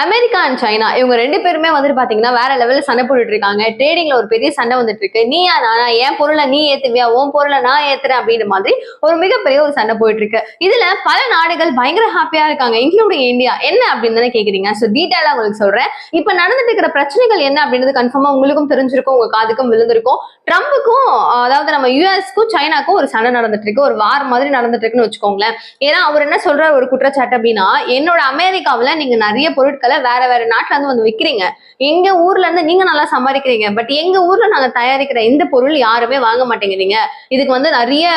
America and China இவங்க ரெண்டு பேருமே வந்துட்டு பாத்தீங்கன்னா வேற லெவல்ல சண்டை போட்டுட்டு இருக்காங்க. ட்ரேடிங்ல ஒரு பெரிய சண்டை வந்துட்டு இருக்கு. நீயா நானா என் பொருளை நீ ஏத்துவியா? உன் பொருளை நான் ஏத்துறேன் அப்படின்ற மாதிரி ஒரு மிகப்பெரிய ஒரு சண்டை போயிட்டு இருக்கு. இதுல பல நாடுகள் பயங்கர ஹாப்பியா இருக்காங்க இன்க்ளூடிங் இந்தியா என்ன அப்படின்னு தானே கேக்குறீங்க? சோ டீட்டெயிலா உங்களுக்கு சொல்றேன். இப்ப நடந்துட்டு இருக்கிற பிரச்சனைகள் என்ன அப்படின்றது கன்ஃபார்மா உங்களுக்கும் தெரிஞ்சிருக்கும் உங்க காதுக்கும் விழுந்திருக்கும். ட்ரம்புக்கும் அதாவது நம்ம யூஎஸ்க்கும் சைனாக்கும் ஒரு சண்டை நடந்துட்டு இருக்கு. ஒரு வார் மாதிரி நடந்துட்டு இருக்குன்னு வச்சுக்கோங்களேன். ஏன்னா அவர் என்ன சொல்ற ஒரு குற்றச்சாட்டு அப்படின்னா என்னோட அமெரிக்காவில் நீங்க நிறைய பொருட்கள் வேற வேற நாட்டுல இருந்து வந்து விற்கிறீங்க எங்க ஊர்ல இருந்து நீங்க நல்லா சம்பாதிக்கிறீங்க. பட் எங்க ஊர்ல நாங்க தயாரிக்கிற இந்த பொருள் யாருமே வாங்க மாட்டேங்கிறீங்க. இதுக்கு வந்து நிறைய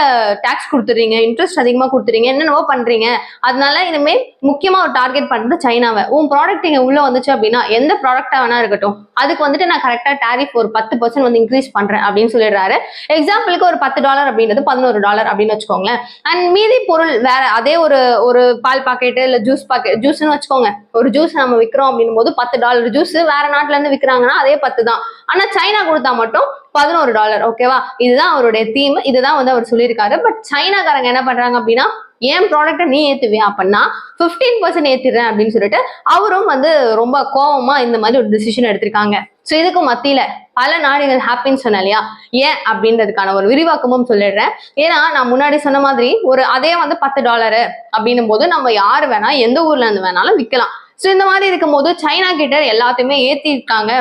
டாக்ஸ் கொடுத்துறீங்க இன்ட்ரெஸ்ட் அதிகமா கொடுத்துறீங்க என்னென்னவோ பண்றீங்க. அதனால இனிமே முக்கியமா ஒரு டார்கெட் பண்றது சைனாவை. உன் ப்ராடக்ட் இங்க உள்ள வந்துச்சு அப்படின்னா எந்த ப்ராடக்டா வேணா இருக்கட்டும். அதுக்கு வந்துட்டு நான் கரெக்டா டேரிஃப் ஒரு பத்து பர்சன்ட் வந்து இன்க்ரீஸ் பண்றேன் அப்படின்னு சொல்லிடுறாரு. எக்ஸாம்பிளுக்கு ஒரு பத்து டாலர் அப்படின்றது பதினோரு டாலர் அப்படின்னு வச்சுக்கோங்களேன். அண்ட் மீதி பொருள் வேற அதே ஒரு ஒரு பால் பாக்கெட்டு இல்ல ஜூஸ் பாக்கெட் ஜூஸ்னு வச்சுக்கோங்க. ஒரு ஜூஸ் நம்ம விற்கிறோம் அப்படின்னு போது பத்து டாலர் ஜூஸ் வேற நாட்டுல இருந்து விற்கிறாங்கன்னா அதே பத்து தான். ஆனா சைனா கொடுத்தா மட்டும் பதினோரு டாலர் ஓகேவா இதுதான் அவருடைய தீம் இதுதான் வந்து அவர் சொல்லியிருக்காரு. பட் சைனாக்காரங்க என்ன பண்றாங்க அப்படின்னா என் ப்ராடக்ட்டை நீ ஏத்துவியா? அப்படின்னா ஃபிஃப்டீன் பர்சன்ட் ஏத்திடுறேன் அப்படின்னு சொல்லிட்டு அவரும் வந்து ரொம்ப கோவமா இந்த மாதிரி ஒரு டிசிஷன் எடுத்திருக்காங்க. ஸோ இதுக்கு மத்தியில பல நாடுகள் ஹாப்பின்னு சொன்னேன் இல்லையா? ஏன்? அப்படின்றதுக்கான ஒரு விரிவாக்கமும் சொல்லிடுறேன். ஏன்னா நான் முன்னாடி சொன்ன மாதிரி ஒரு அதே வந்து பத்து டாலரு அப்படின்னும் போது நம்ம யார் வேணா எந்த ஊர்ல இருந்து வேணாலும் விற்கலாம் ஸோ இந்த மாதிரி இருக்கும்போது சைனா கிட்ட எல்லாத்தையுமே ஏத்திருக்காங்க.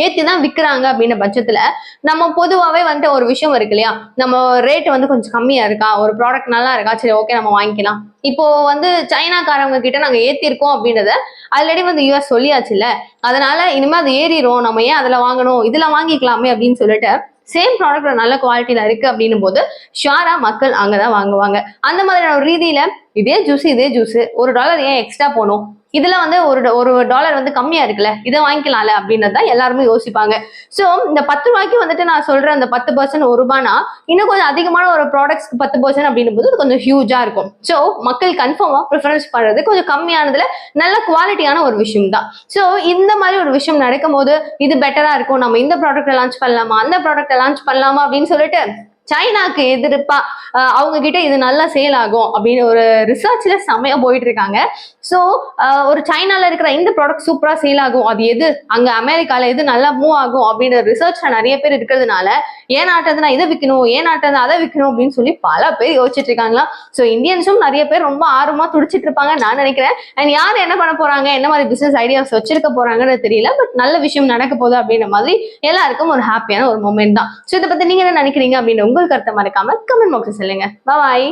ஏத்தி தான் விற்கிறாங்க அப்படின்ற பட்சத்துல நம்ம பொதுவாகவே வந்துட்டு ஒரு விஷயம் இருக்கு இல்லையா? நம்ம ரேட் வந்து கொஞ்சம் கம்மியா இருக்கா? ஒரு ப்ராடக்ட் நல்லா இருக்கா? சரி ஓகே நம்ம வாங்கிக்கலாம். இப்போ வந்து சைனாக்காரவங்க கிட்ட நாங்கள் ஏத்திருக்கோம் அப்படின்றத ஆல்ரெடி வந்து யூஎஸ் சொல்லியாச்சுல்ல அதனால இனிமே அது ஏறிடும் நம்ம ஏன் அதில் வாங்கணும்? இதுல வாங்கிக்கலாமே அப்படின்னு சொல்லிட்டு சேம் ப்ராடக்ட் நல்ல குவாலிட்டியில இருக்கு அப்படின்னும் போது ஷுவரா மக்கள் அங்கதான் வாங்குவாங்க. அந்த மாதிரியான ஒரு ரீதியில இதே ஜூஸ் இதே ஜூஸ் ஒரு டாலர் ஏன் எக்ஸ்ட்ரா போகணும் இதுல வந்து ஒரு ஒரு டாலர் வந்து கம்மியா இருக்குல்ல இதை வாங்கிக்கலாம்ல அப்படின்றது தான் எல்லாருமே யோசிப்பாங்க. ஸோ இந்த பத்து ரூபாய்க்கு வந்துட்டு நான் சொல்ற அந்த பத்து பர்சன்ட் ஒரு ரூபானா இன்னும் கொஞ்சம் அதிகமான ஒரு ப்ராடக்ட்ஸ்க்கு பத்து பர்சன்ட் அப்படின்னும் போது அது கொஞ்சம் ஹியூஜா இருக்கும். ஸோ மக்கள் கன்ஃபார்மா ப்ரிஃபரன்ஸ் பண்றது கொஞ்சம் கம்மியானதுல நல்ல குவாலிட்டியான ஒரு விஷயம் தான் ஸோ இந்த மாதிரி ஒரு விஷயம் நடக்கும் போது இது பெட்டரா இருக்கும். நம்ம இந்த ப்ராடக்ட்டை லான்ச் பண்ணலாமா? அந்த ப்ராடக்ட்டை லான்ச் பண்ணலாமா அப்படின்னு சொல்லிட்டு சைனாக்கு எதிர்ப்பா அவங்க கிட்ட இது நல்லா சேல் ஆகும் அப்படின்னு ஒரு ரிசர்ச்ல செம்மையா போயிட்டு இருக்காங்க ஸோ ஒரு சைனால இருக்கிற இந்த ப்ராடக்ட் சூப்பரா சேல் ஆகும் அது எது? அங்க அமெரிக்கால எது நல்லா மூவ் ஆகும் அப்படின்ற ரிசர்ச்ல நிறைய பேர் இருக்கிறதுனால ஏன் நாட்டது நான் இதை விற்கணும் ஏன் நாட்டது அதை விற்கணும் அப்படின்னு சொல்லி பல பேர் யோசிச்சுட்டு இருக்காங்களா ஸோ இந்தியன்ஸும் நிறைய பேர் ரொம்ப ஆர்வமா துடிச்சிட்டு இருப்பாங்க நான் நினைக்கிறேன். அண்ட் யார் என்ன பண்ண போறாங்க என்ன மாதிரி பிசினஸ் ஐடியாஸ் வச்சிருக்க போறாங்கன்னு தெரியல. பட் நல்ல விஷயம் நடக்க போகுது அப்படின்ற மாதிரி எல்லாருக்கும் ஒரு ஹாப்பியான ஒரு மூமெண்ட் தான். ஸோ இதை பத்தி நீங்க என்ன நினைக்கிறீங்க அப்படின்னு உங்கள் கருத்தை மறக்காம கமெண்ட் பாக்ஸ் சொல்லுங்க. பாய்